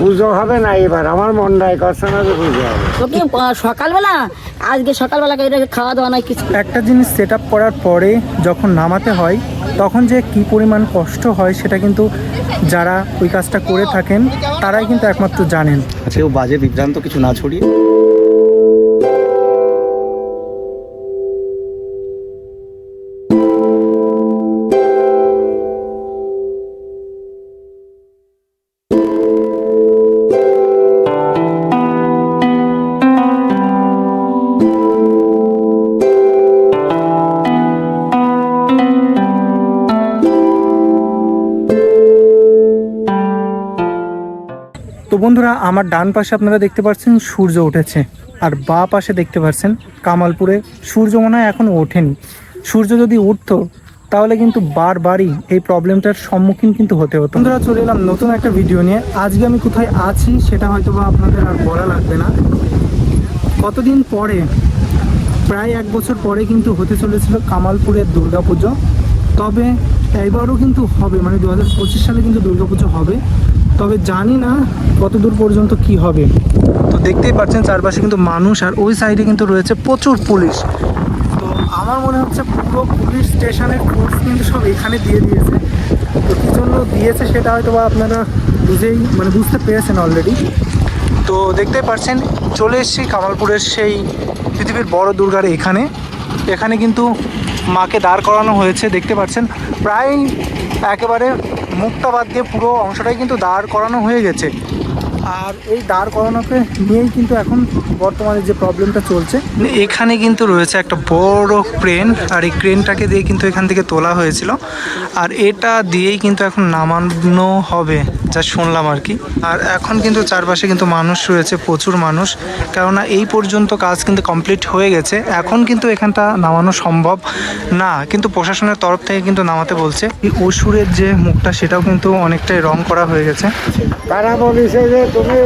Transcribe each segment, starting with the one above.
পুজো হবে না এবার আমার মনটাই করছে না যে পুজো হবে। সকালবেলা? আজকে সকালবেলা এটা খাওয়া দাওয়া নাই কিছু? একটা জিনিস সেট আপ করার পরে যখন নামাতে হয় তখন যে কি পরিমাণ কষ্ট হয় সেটা কিন্তু যারা ওই কাজটা করে থাকেন তারাই কিন্তু একমাত্র জানেন। কেউ বাজে বিভ্রান্ত কিছু না ছড়িয়ে? বন্ধুরা, আমার ডান পাশে আপনারা দেখতে পাচ্ছেন সূর্য উঠেছে আর বা পাশে দেখতে পাচ্ছেন কামালপুরে। সূর্য মনে হয় এখনও ওঠেনি। সূর্য যদি উঠতো, তাহলে কিন্তু বারবারই এই প্রবলেমটার সম্মুখীন কিন্তু হতে হতো। বন্ধুরা, চলে এলাম নতুন একটা ভিডিও নিয়ে। আজকে আমি কোথায় আছি সেটা হয়তো বা আপনাদের আর বলা লাগবে না। কতদিন পরে, প্রায় এক বছর পরে কিন্তু হতে চলেছিল কামালপুরের দুর্গাপুজো। তবে এবারও কিন্তু হবে মানে দু হাজার পঁচিশ সালে কিন্তু দুর্গাপুজো হবে। তবে জানি না কত দূর পর্যন্ত কি হবে। তো দেখতেই পাচ্ছেন চারপাশে কিন্তু মানুষ আর ওই সাইডে কিন্তু রয়েছে প্রচুর পুলিশ। তো আমার মনে হচ্ছে পুরো পুলিশ স্টেশনের ফোর্স কিন্তু সব এখানে দিয়ে দিয়েছে। তো কী জন্য দিয়েছে সেটা হয়তো বা আপনারা বুঝেই মানে বুঝতে পেরেছেন অলরেডি তো দেখতেই পাচ্ছেন, চলে এসেছি কামালপুরের সেই পৃথিবীর বড় দুর্গার এখানে। এখানে কিন্তু মাকে দাঁড় করানো হয়েছে, দেখতে পাচ্ছেন। প্রায় একেবারে মুখটা বাদ দিয়ে পুরো অংশটাই কিন্তু দাঁড় করানো হয়ে গেছে। আর এই দাঁড় করানোকে নিয়েই কিন্তু এখন বর্তমানে যে প্রবলেমটা চলছে। এখানে কিন্তু রয়েছে একটা বড় ক্রেন, আর এই ক্রেনটাকে দিয়ে কিন্তু এখান থেকে তোলা হয়েছিল। আর এটা দিয়েই কিন্তু এখন নামানো হবে। যা শুনলাম আর কি। আর এখন কিন্তু চারপাশে কিন্তু মানুষ রয়েছে, প্রচুর মানুষ। কেননা এই পর্যন্ত কাজ কিন্তু কমপ্লিট হয়ে গেছে। এখন কিন্তু এখানটা নামানো সম্ভব না। কিন্তু প্রশাসনের তরফ থেকে কিন্তু নামাতে বলছে। এই অসুরের যে মুখটা, সেটাও কিন্তু অনেকটাই রং করা হয়ে গেছে। তারা বলেছে যে তুমি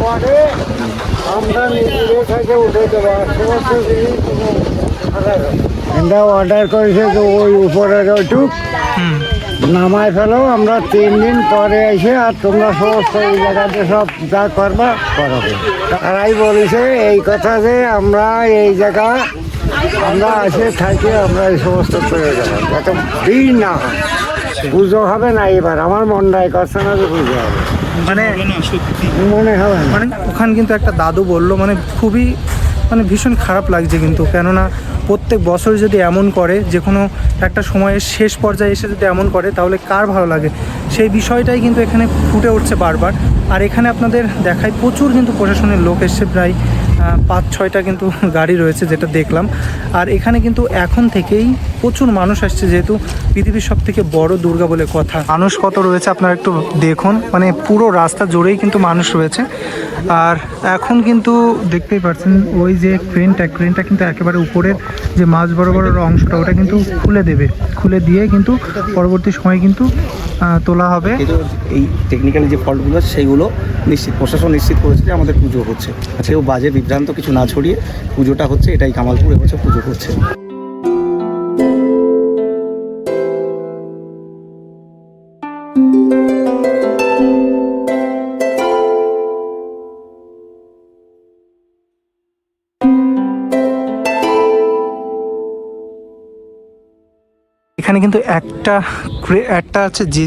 পরে আমরা নিজেদের থেকে উঠে দেবো। আর এটা অর্ডার করেছে যে ওই উপরের ওইটুক নামায় ফেলো আমরা তিন দিন পরে এসে আর তোমরা সমস্ত এই জায়গাতে সব যা করবা করবে তারাই বলেছে এই কথা যে আমরা এই জায়গা আমরা এসে থাকি আমরা এই সমস্ত করে যাব। যাতে ভিড় না হয়। পুজো হবে না এবার আমার মনটাই করছে না যে পুজো হবে। মানে মনে হবে মানে ওখানে কিন্তু একটা দাদু বলল মানে খুবই মানে ভীষণ খারাপ লাগছে কিন্তু। কেননা প্রত্যেক বছর যদি এমন করে যে কোনো একটা সময়ের শেষ পর্যায়ে এসে যদি এমন করে, তাহলে কার ভালো লাগে? সেই বিষয়টাই কিন্তু এখানে ফুটে উঠছে বারবার। আর এখানে আপনাদের দেখায় প্রচুর কিন্তু প্রশাসনের লোক এসছে প্রায় পাঁচ ছয়টা কিন্তু গাড়ি রয়েছে যেটা দেখলাম। আর এখানে কিন্তু এখন থেকেই প্রচুর মানুষ আসছে যেহেতু পৃথিবীর সব থেকে বড় দুর্গা বলে কথা। মানুষ কত রয়েছে আপনারা একটু দেখুন। মানে পুরো রাস্তা জুড়েই কিন্তু মানুষ রয়েছে। আর এখন কিন্তু দেখতেই পাচ্ছেন, ওই যে ক্রেনটা ক্রেনটা কিন্তু একেবারে উপরের যে মাছ বড় বড় অংশটা, ওটা কিন্তু খুলে দেবে। খুলে দিয়ে কিন্তু পরবর্তী সময় কিন্তু তোলা হবে। এই টেকনিক্যালি যে ফল্টগুলো সেইগুলো নিশ্চিত প্রশাসন নিশ্চিত করেছে যে আমাদের পুজো হচ্ছে। সেও বাজে বিভ্রান্ত কিছু না ছড়িয়ে পুজোটা হচ্ছে এটাই কামালপুর এবছর পুজো করছে এখানে কিন্তু একটা একটা আছে যে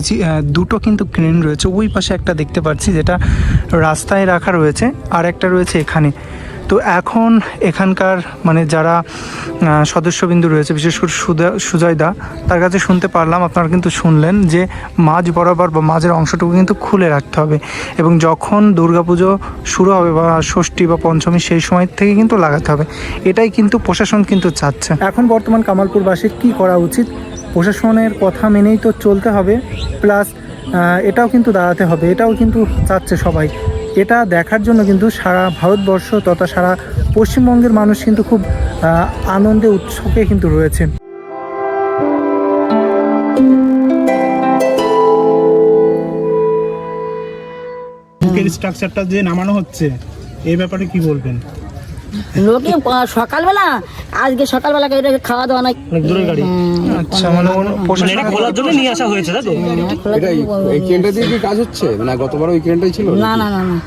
দুটো কিন্তু ক্রেন রয়েছে। ওই পাশে একটা দেখতে পাচ্ছি যেটা রাস্তায় রাখা রয়েছে, আর একটা রয়েছে এখানে। তো এখন এখানকার মানে যারা সদস্যবিন্দু রয়েছে, বিশেষ করে সুজয় দা তার কাছে শুনতে পারলাম, আপনারা কিন্তু শুনলেন যে মাঝ বরাবর বা মাঝের অংশটুকু কিন্তু খুলে রাখতে হবে। এবং যখন দুর্গাপুজো শুরু হবে বা ষষ্ঠী বা পঞ্চমী, সেই সময় থেকে কিন্তু লাগাতে হবে। এটাই কিন্তু প্রশাসন কিন্তু চাচ্ছে। এখন বর্তমান কামালপুরবাসীর কি করা উচিত? প্রশাসনের কথা মেনেই তো চলতে হবে, প্লাস এটাও কিন্তু দাঁড়াতে হবে, এটাও কিন্তু চাচ্ছে সবাই। এটা দেখার জন্য কিন্তু সারা ভারতবর্ষ তথা সারা পশ্চিমবঙ্গের মানুষ কিন্তু খুব আনন্দে উৎসবে কিন্তু রয়েছে। স্ট্রাকচারটা যে নামানো হচ্ছে এই ব্যাপারে কি বলবেন? লোকে সকালবেলা আজকে সকালবেলা এটা খাওয়া দাওয়া নাই। অনেক দূরের গাড়ি। আচ্ছা মানে মানে এটা খোলার জন্য নিয়ে আসা হয়েছে তাই তো? এটা এই- দিয়ে কি কাজ হচ্ছে? মানে গতবার ওই ছিল না না না না।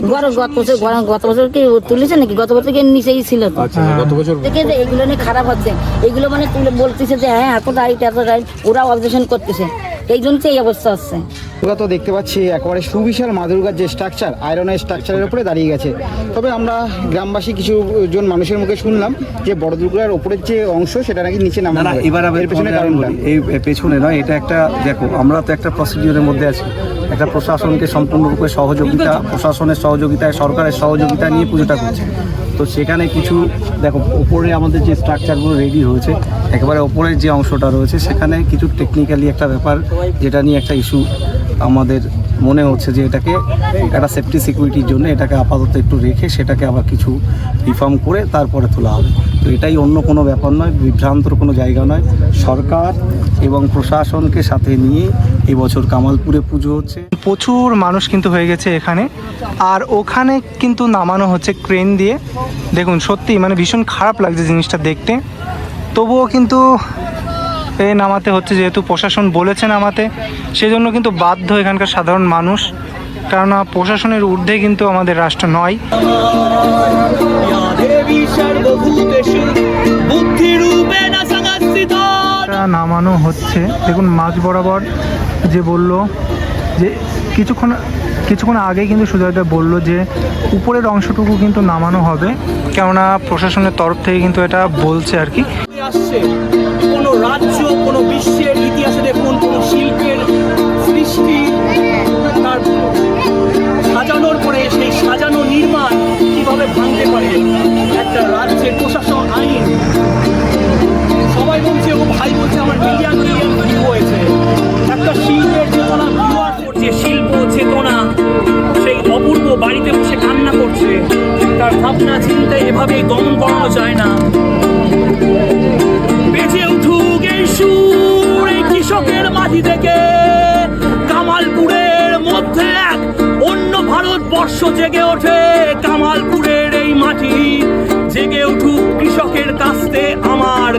গরম গত বছর গত বছর কি তুলেছে নাকি? গত বছর কি নিচেই ছিল তো? আচ্ছা গত বছর দেখে যে এগুলো নিয়ে খারাপ হচ্ছে। এগুলো মানে তুলে বলতেছে যে হ্যাঁ এত রাইট এত রাইট ওরা অবজেকশন করতেছে। এই জন্য এই অবস্থা হচ্ছে। আমরা তো দেখতে পাচ্ছি একেবারে সুবিশাল মা দুর্গার যে স্ট্রাকচার আয়রনের স্ট্রাকচারের উপরে দাঁড়িয়ে গেছে। তবে আমরা গ্রামবাসী কিছু জন মানুষের মুখে শুনলাম যে বড় দুর্গার উপরের যে অংশ সেটা নাকি নিচে না নামানো না। এবার এর পেছনে এই এই পেছনে নয় এটা একটা দেখো আমরা তো একটা প্রসিডিওরের মধ্যে আছি। একটা প্রশাসনকে সম্পূর্ণরূপে সহযোগিতা প্রশাসনের সহযোগিতায় সরকারের সহযোগিতা নিয়ে পুজোটা করছে। তো সেখানে কিছু, দেখো ওপরে আমাদের যে স্ট্রাকচারগুলো রেডি হয়েছে, একেবারে ওপরের যে অংশটা রয়েছে, সেখানে কিছু টেকনিক্যালি একটা ব্যাপার যেটা নিয়ে একটা ইস্যু আমাদের মনে হচ্ছে যে এটাকে একটা সেফটি সিকিউরিটির জন্য এটাকে আপাতত একটু রেখে সেটাকে আবার কিছু রিফর্ম করে তারপরে তোলা হবে। তো এটাই অন্য কোনো ব্যাপার নয়, বিভ্রান্তর কোনো জায়গা নয়। সরকার এবং প্রশাসনকে সাথে নিয়ে এবছর কামালপুরে পুজো হচ্ছে। প্রচুর মানুষ কিন্তু হয়ে গেছে এখানে। আর ওখানে কিন্তু নামানো হচ্ছে ক্রেন দিয়ে। দেখুন সত্যি মানে ভীষণ খারাপ লাগছে জিনিসটা দেখতে। তবুও কিন্তু এ নামাতে হচ্ছে যেহেতু প্রশাসন বলেছে নামাতে। সেজন্য কিন্তু বাধ্য এখানকার সাধারণ মানুষ। কেননা প্রশাসনের ঊর্ধ্বে কিন্তু আমাদের রাষ্ট্র নয়। নামানো হচ্ছে। দেখুন মাছ বরাবর যে বলল যে কিছুক্ষণ কিছুক্ষণ আগে কিন্তু সুজয়দা বলল যে উপরের অংশটুকু কিন্তু নামানো হবে, কেননা প্রশাসনের তরফ থেকে কিন্তু এটা বলছে আর কি। আসছে। কোনো রাজ্য, কোনো বিশ্বের ইতিহাসে দেখুন, কোনো শিল্পের সৃষ্টি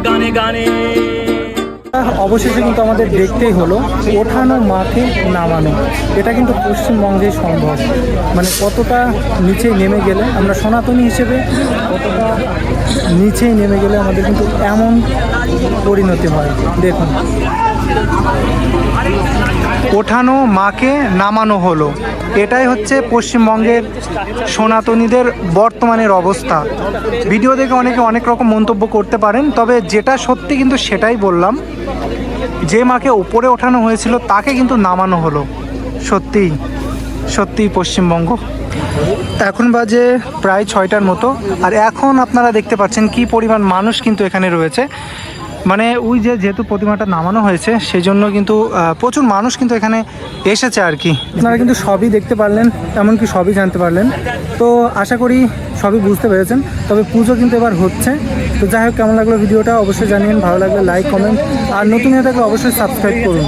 গানে গানে। অবশেষে কিন্তু আমাদের দেখতেই হলো, ওঠানো মাঠে নামানো। এটা কিন্তু পশ্চিমবঙ্গে সম্ভব। মানে কতটা নিচে নেমে গেলে, আমরা সনাতনী হিসেবে কতটা নিচেই নেমে গেলে আমাদের কিন্তু এমন পরিণতি হয়। দেখুন। ওঠানো, মাকে নামানো হলো। এটাই হচ্ছে পশ্চিমবঙ্গের সনাতনীদের বর্তমানের অবস্থা। ভিডিও দেখে অনেকে অনেক রকম মন্তব্য করতে পারেন, তবে যেটা সত্যি কিন্তু সেটাই বললাম। যে মাকে উপরে ওঠানো হয়েছিল, তাকে কিন্তু নামানো হলো। সত্যিই সত্যিই পশ্চিমবঙ্গ। এখন বাজে প্রায় ছয়টার মতো, আর এখন আপনারা দেখতে পাচ্ছেন কি পরিমাণ মানুষ কিন্তু এখানে রয়েছে। মানে ওই যে যেহেতু প্রতিমাটা নামানো হয়েছে সেই জন্য কিন্তু প্রচুর মানুষ কিন্তু এখানে এসেছে আর কি। আপনারা কিন্তু সবই দেখতে পারলেন, এমনকি সবই জানতে পারলেন। তো আশা করি সবই বুঝতে পেরেছেন। তবে পুজো কিন্তু এবার হচ্ছে। তো যাই হোক, কেমন লাগল ভিডিওটা অবশ্যই জানিয়ে ভালো লাগলে লাইক কমেন্ট আর নতুন হয়ে থাকলে অবশ্যই সাবস্ক্রাইব করুন।